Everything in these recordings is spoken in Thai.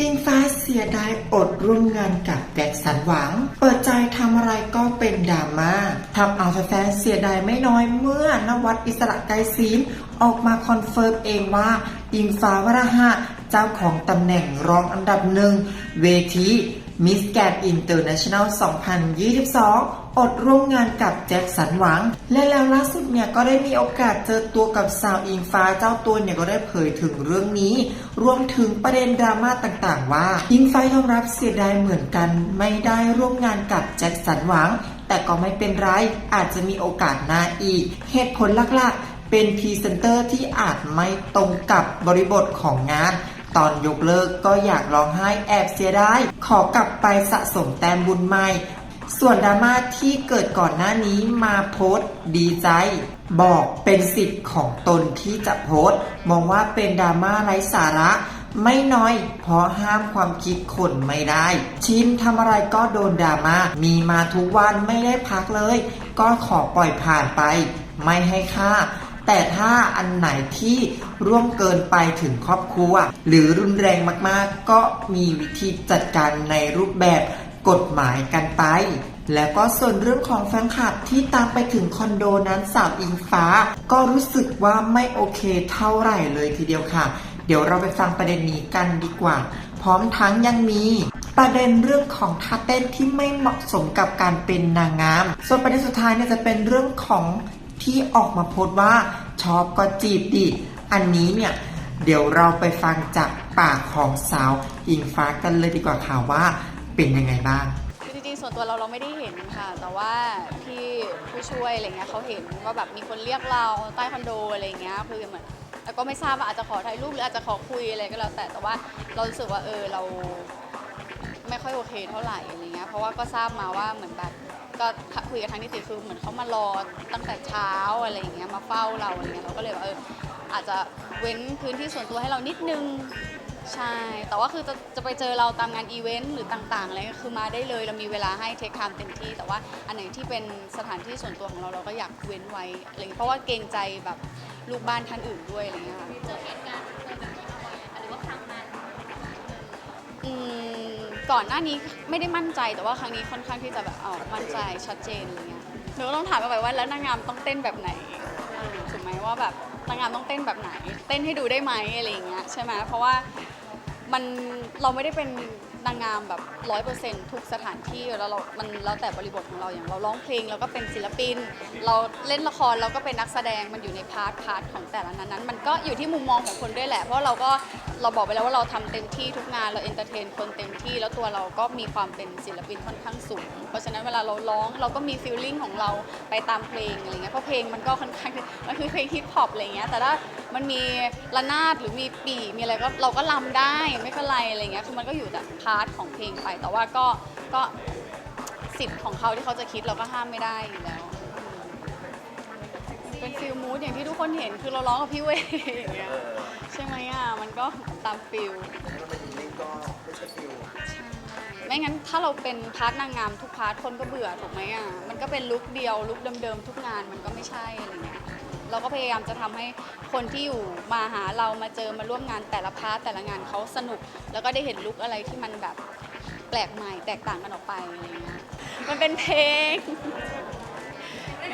อิงฟ้าเสียดายอดร่วมงานกับแบ็กสันหวัง เปิดใจทำอะไรก็เป็นดราม่าทำเอาแฟนเสียดายไม่น้อยเมื่อนวัดอิสระไกรศีลออกมาคอนเฟิร์มเองว่า อิงฟ้าวราหะเจ้าของตำแหน่งรองอันดับหนึ่งเวที มิสแกรนอินเตอร์เนชั่นแนล 2022 อดร่วมงานกับแจ็คสันหวัง และแล้วล่าสุดเนี่ยก็ได้มีโอกาสเจอตัวกับสาวอิงฟ้าเจ้าตัวเนี่ยก็ได้เผยถึงเรื่องนี้ รวมถึงประเด็นดราม่าต่างๆ ว่า อิงฟ้ายอมรับเสียดายเหมือนกัน ไม่ได้ร่วมงานกับแจ็คสันหวัง แต่ก็ไม่เป็นไร อาจจะมีโอกาสหน้าอีก เหตุผลหลักๆ เป็นพรีเซนเตอร์ที่อาจไม่ตรงกับบริบทของงาน ตอนยกเลิกก็อยากร้องไห้แอบเสียดายขอกลับไปสะสมแต้มบุญใหม่ ส่วนดราม่าที่เกิดก่อนหน้านี้มาโพสต์ดีใจ บอกเป็นสิทธิ์ของตนที่จะโพสต์ มองว่าเป็นดราม่าไร้สาระไม่น้อย เพราะห้ามความคิดคนไม่ได้ ชินทำอะไรก็โดนดราม่ามีมาทุกวันไม่ได้พักเลย ก็ขอปล่อยผ่านไป ไม่ให้ค่า แต่ถ้าอันไหนที่ร่วมเกินไปถึงครอบครัว หรือรุนแรงมากๆ ก็มีวิธีจัดการในรูปแบบกฎหมายกันไป แล้วก็ส่วนเรื่องของแฟนคลับที่ตามไปถึงคอนโดนั้นสาวอิงฟ้า ก็รู้สึกว่าไม่โอเคเท่าไหร่เลยทีเดียวค่ะ เดี๋ยวเราไปฟังประเด็นนี้กันดีกว่า พร้อมทั้งยังมีประเด็นเรื่องของท่าเต้นที่ไม่เหมาะสมกับการเป็นนางงาม ส่วนประเด็นสุดท้ายเนี่ยจะเป็นเรื่องของ ที่ออกมาโพสต์ว่าชอบก็จีบดิ อันนี้เนี่ย เดี๋ยวเราไปฟังจากปากของสาวอิงฟ้ากันเลยดีกว่าค่ะว่าเป็นยังไงบ้าง คือจริงๆส่วนตัวเราเราไม่ได้เห็นค่ะ แต่ว่าพี่ผู้ช่วยอะไรเงี้ยเขาเห็นว่าแบบมีคนเรียกเราใต้คอนโดอะไรเงี้ยคือเหมือนแต่ก็ไม่ทราบว่าอาจจะขอถ่ายรูปหรืออาจจะขอคุยอะไรก็แล้วแต่แต่ว่าเรารู้สึกว่าเออเราไม่ค่อยโอเคเท่าไหร่อะไรเงี้ยเพราะว่าก็ทราบมาว่าเหมือนแบบ ก็คุยกับทางนิติคือเหมือนเขามารอตั้งแต่เช้าอะไรอย่างเงี้ยมาเฝ้าเราอะไรเงี้ยเราก็เลยว่าเอออาจจะเว้นพื้นที่ส่วนตัวให้เรานิดนึงใช่ แต่ว่าคือจะจะไปเจอเราตามงานอีเวนต์หรือต่างๆอะไรคือมาได้เลยเรามีเวลาให้เทคไทม์เต็มที่ แต่ว่าอันไหนที่เป็นสถานที่ส่วนตัวของเราเราก็อยากเว้นไว้อะไรเงี้ยเพราะว่าเกรงใจแบบลูกบ้านท่านอื่นด้วยอะไรเงี้ยค่ะ ก่อนหน้านี้ไม่ได้มั่นใจแต่ว่าครั้งนี้ค่อนข้างที่จะแบบเออมั่นใจชัดเจนอะไรเงี้ยหนูก็ต้องถามกันไปว่าแล้วนางงามต้องเต้นแบบไหนถูกไหมว่าแบบนางงามต้องเต้นแบบไหน เต้นให้ดูได้ไหมอะไรอย่างเงี้ยใช่ไหมเพราะว่ามันเราไม่ได้เป็นนางงามแบบร้อยเปอร์เซ็นทุกสถานที่แล้วเรา มันแล้วแต่บริบทของเราอย่างเราร้องเพลงเราก็เป็นศิลปิน เราเล่นละครเราก็เป็นนักแสดงมันอยู่ในพาร์ทพาร์ทของแต่ละนั้นนั้น มันก็อยู่ที่มุมมองของคนด้วยแหละ เพราะเราก็ เราบอกไปแล้วว่าเราทำเต็มที่ทุกงานเราเอนเตอร์เทนคนเต็มที่แล้วตัวเราก็มีความเป็นศิลปินค่อนข้างสูง เพราะฉะนั้นเวลาเราร้องเราก็มีฟีลลิ่งของเราไปตามเพลงอะไรเงี้ยเพราะเพลงมันก็ค่อนข้างมันคือเพลงฮิปฮอปอะไรเงี้ยแต่ถ้ามันมีระนาดหรือมีปีมีอะไรก็เราก็ลำได้ไม่เป็นไรอะไรเงี้ยคือมันก็อยู่แต่พาร์ทของเพลงไป แต่ว่าก็ก็สิทธิ์ของเขาที่เขาจะคิดเราก็ห้ามไม่ได้อยู่แล้ว เป็นฟิลมูดอย่างที่ทุกคนเห็นคือเราร้องกับพี่เวย์อย่างเงี้ยใช่ไหมอะมันก็ตามฟิลถ้ามันนิ่งก็ไม่ใช่ฟิลไม่งั้นถ้าเราเป็นพาร์ทนางงามทุกพาร์ทคนก็เบื่อถูกไหมอะมันก็เป็นลุคเดียวลุคเดิมๆทุกงานมันก็ไม่ใช่อะไรเงี้ยเราก็พยายามจะทำให้คนที่อยู่มาหาเรามาเจอมาร่วมงานแต่ละพาร์ทแต่ละงานเขาสนุก แล้วก็ได้เห็นลุคอะไรที่มันแบบแปลกใหม่แตกต่างกันออกไปอะไรเงี้ยมันเป็นเพลงไม่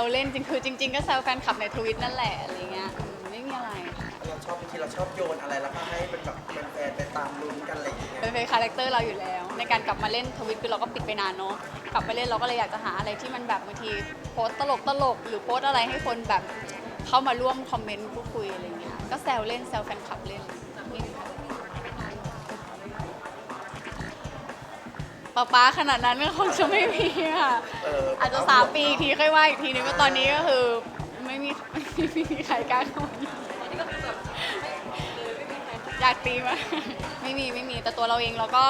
วเล่นจริงคือจริง ๆ ก็แซวแฟนคลับในทวิตนั่นแหละอะไรเงี้ยอืมไม่มีอะไรค่ะเราชอบบางทีเราชอบโยนอะไรแล้วก็ให้เป็นแบบเป็นแฟนๆไปตามลุ้นกันอะไรอย่างเงี้ยเป็นเป็นคาแรคเตอร์เราอยู่แล้ว ในการกลับมาเล่นทวิตคือเราก็ปิดไปนานเนาะกลับมาเล่นเราก็เลยอยากจะหาอะไรที่มันแบบบางทีโพสต์ตลกตลกๆหรือโพสต์อะไรให้คนแบบเข้ามาร่วมคอมเมนต์พูดคุยอะไรเงี้ยก็แซวเล่นแซวแฟนคลับเล่น ป๊าป๊าขนาดนั้นก็คงจะไม่มีค่ะเอออาจจะสามปีอีกทีค่อยว่าอีกทีนึงว่าตอนนี้ก็คือไม่มีไม่มีไม่มีใครกล้าเข้ามาอยากตีมากไม่มีไม่มีแต่ตัวเราเองเราก็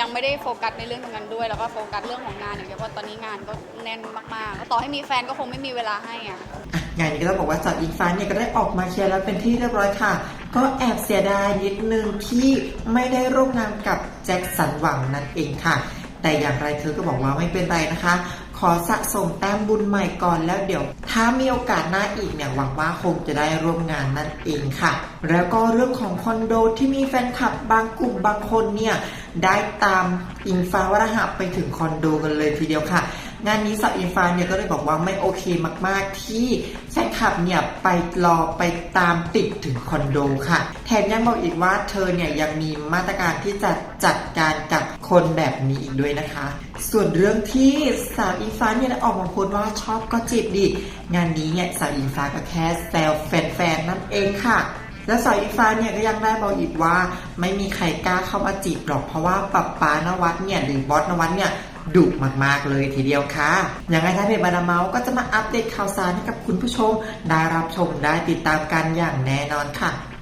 ยังไม่ได้โฟกัสในเรื่องตรงนั้นด้วยแล้วก็โฟกัสเรื่องของงานอย่างเดียวเพราะตอนนี้งานก็แน่นมากๆแล้วต่อให้มีแฟนก็คงไม่มีเวลาให้อะอะงานนี้ก็ต้องบอกว่าสาวอิงฟ้าเนี่ยก็ได้ออกมาเคลียร์แล้วเป็นที่เรียบร้อยค่ะ ก็แอบเสียดายนิดนึงที่ไม่ได้ร่วมงานกับแจ็คสันหวังนั่นเองค่ะ แต่อย่างไรเธอก็บอกว่าไม่เป็นไรนะคะ ขอสะสมแต้มบุญใหม่ก่อนแล้วเดี๋ยว ถ้ามีโอกาสหน้าอีกเนี่ยหวังว่าคงจะได้ร่วมงานนั่นเองค่ะ แล้วก็เรื่องของคอนโดที่มีแฟนคลับบางกลุ่มบางคนเนี่ยได้ตามอิงฟ้าวรหะไปถึงคอนโดกันเลยทีเดียวค่ะ งานนี้สาวอิงฟ้าเนี่ยก็เลยบอกว่าไม่โอเคมากๆ ที่แฟนคลับเนี่ยไปรอไปตามติดถึงคอนโดค่ะ แถมยังบอกอีกว่าเธอเนี่ยยังมีมาตรการที่จะจัดการกับคนแบบนี้อีกด้วยนะคะ ส่วนเรื่องที่สาวอิงฟ้าเนี่ยได้ออกมาพูดว่าชอบก็จีบดิงานนี้เนี่ยสาวอิงฟ้าก็แค่แซวแฟนๆนั่นเองค่ะแล้วสาวอิงฟ้าเนี่ยก็ยังได้บอกอีกว่า ไม่มีใครกล้าเข้ามาจีบหรอกเพราะว่าปับปานวัดเนี่ยหรือบอสนวัดเนี่ย ดุมากๆเลยทีเดียวค่ะ อย่างไรท้าเพจบานาเมาส์ก็จะมาอัปเดตข่าวสารให้กับคุณผู้ชมได้รับชมได้ติดตามกันอย่างแน่นอนค่ะ